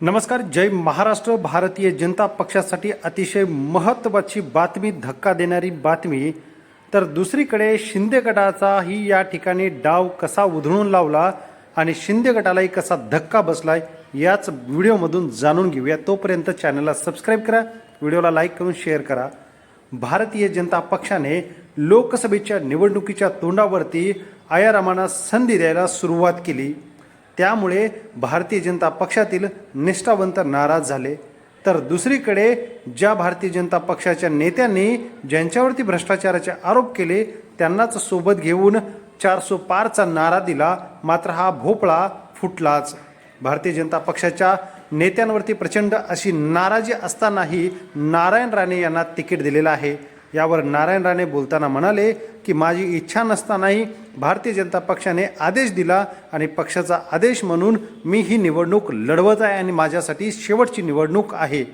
नमस्कार जय महाराष्ट्र भारतीय जनता पक्षासाठी अतिशय महत्त्वाची बातमी धक्का देणारी बातमी. तर दुसरीकडे शिंदे गटाचाही या ठिकाणी डाव कसा उधळून लावला आणि शिंदे गटालाही कसा धक्का बसलाय याच व्हिडिओमधून जाणून घेऊया. तोपर्यंत चॅनलला सबस्क्राईब करा व्हिडिओला लाईक करून शेअर करा. भारतीय जनता पक्षाने लोकसभेच्या निवडणुकीच्या तोंडावरती आयारामांना संधी द्यायला सुरुवात केली. त्यामुळे भारतीय जनता पक्षातील निष्ठावंत नाराज झाले. तर दुसरीकडे ज्या भारतीय जनता पक्षाच्या नेत्यांनी ज्यांच्यावरती भ्रष्टाचाराचे आरोप केले त्यांनाच सोबत घेऊन चारसो पारचा नारा दिला. मात्र हा भोपळा फुटलाच. भारतीय जनता पक्षाच्या नेत्यांवरती प्रचंड अशी नाराजी असतानाही नारायण राणे यांना तिकीट दिलेलं आहे. यावर नारायण राणे बोलताना म्हणाले की माझी इच्छा नसतानाही भारतीय जनता पक्षाने आदेश दिला आणि पक्षाचा आदेश म्हणून मी ही निवडणूक लढवत आहे आणि माझ्यासाठी शेवटची निवडणूक आहे.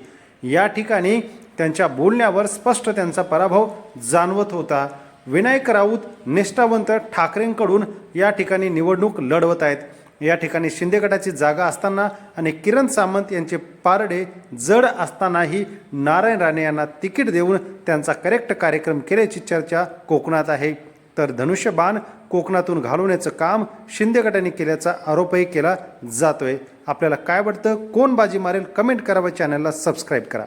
या ठिकाणी त्यांच्या बोलण्यावर स्पष्ट त्यांचा पराभव जाणवत होता. विनायक राऊत निष्ठावंत ठाकरेंकडून या ठिकाणी निवडणूक लढवत आहेत. या ठिकाणी शिंदे गटाची जागा असताना आणि किरण सामंत यांचे पारडे जड असतानाही नारायण राणे यांना तिकीट देऊन त्यांचा करेक्ट कार्यक्रम केल्याची चर्चा कोकणात आहे. तर धनुष्यबाण कोकणातून घालवण्याचं काम शिंदे गटाने केल्याचा आरोपही केला जातोय. आपल्याला काय वाटतं? कोण बाजी मारेल? कमेंट करावा चॅनलला सबस्क्राईब करा.